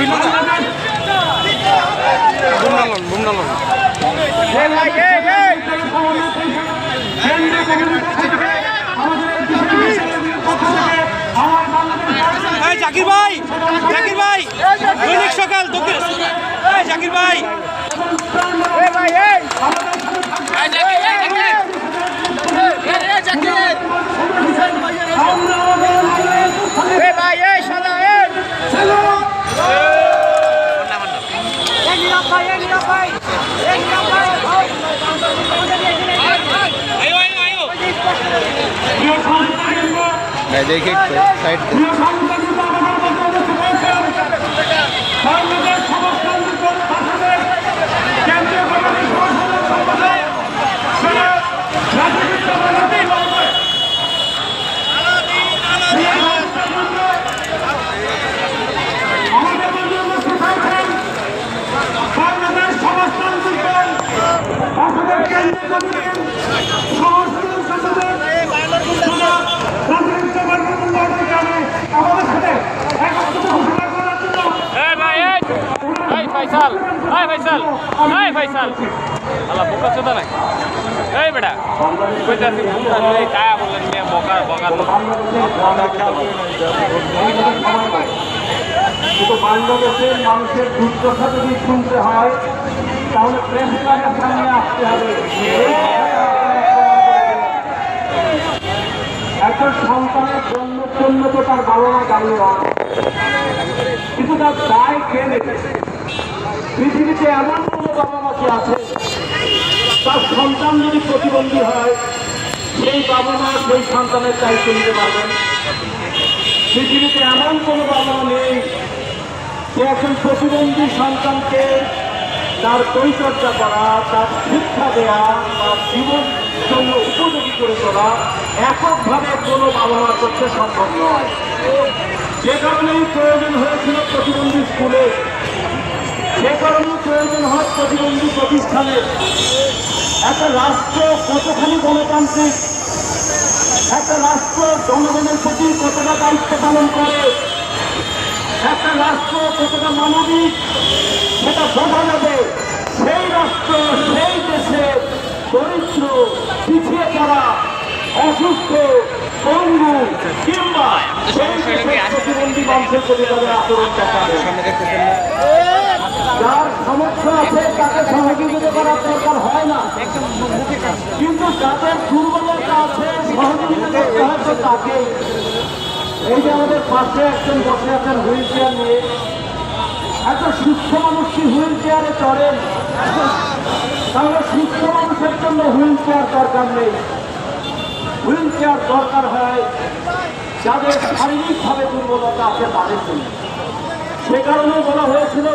শুনলো না বুমডালন এই জাকির ভাই জাকির ভাই। দৈনিক সকাল জাকির ভাই। मैं देखिए साइड ফাইসাল। এই ফাইসাল। এই ফাইসাল। আল্লাহ, বোকা চোদা নাই? এই বেটা কইতাছি বুমটা লই কায়া বললেন নিয়ে বকা বকা কিন্তু বাংলাদেশের মানুষের দুর্দশা যদি শুনতে হয়, তাহলে ক্লাবের সামনে আসতে হবে। একজন সন্তানের জন্মের জন্য তো তার বাবা মা দাঁড়িয়ে কিন্তু তার দায় নেবে? পৃথিবীতে এমন কোনো বাবা মা কি আছে, তার সন্তান যদি প্রতিবন্ধী হয়, সেই বাবা মা সেই সন্তানের দায়িত্ব নিতে পারবেন পৃথিবীতে এমন কোনো বাবা মা নেই, যে একজন প্রতিবন্ধী সন্তানকে তার পরিচর্যা করা, তার শিক্ষা দেওয়া তার জীবন জন্য উপযোগী করে তোলা এককভাবে কোনো বাবা মার পক্ষে সম্ভব নয়। যে কারণেই প্রয়োজন হয়েছিল প্রতিবন্ধী স্কুলে যে কারণেই প্রয়োজন হয় প্রতিবন্ধী প্রতিষ্ঠানে একটা রাষ্ট্র কতখানি গণতান্ত্রিক, একটা রাষ্ট্র জনগণের প্রতি কতটা দায়িত্ব পালন করে, একটা রাষ্ট্র কতটা মানবিক, সেটা বোঝা যাবে। সেই রাষ্ট্র, সেই দেশে দরিদ্র, পিছিয়ে পড়া, অসুস্থ পঙ্গু কিংবা সেই দেশের প্রতিবন্ধী মানুষের প্রতি তাদের আচরণ দেখাবে যার সমস্যা আছে তাকে সহযোগিতা করার দরকার হয় না কিন্তু যাদের দুর্বলতা আছে সহযোগিতা করতে হয় তো তাকে, এই যে আমাদের পাশে একজন বসে আছেন হুইল চেয়ার নিয়ে একজন সুস্থ মানুষ হুইল চেয়ারে চড়েন? তাহলে সুস্থ মানুষের জন্য হুইল চেয়ার দরকার নেই। হুইল চেয়ার দরকার হয় যাদের শারীরিকভাবে দুর্বলতা আছে তাদের জন্য। সে কারণে বলা হয়েছিল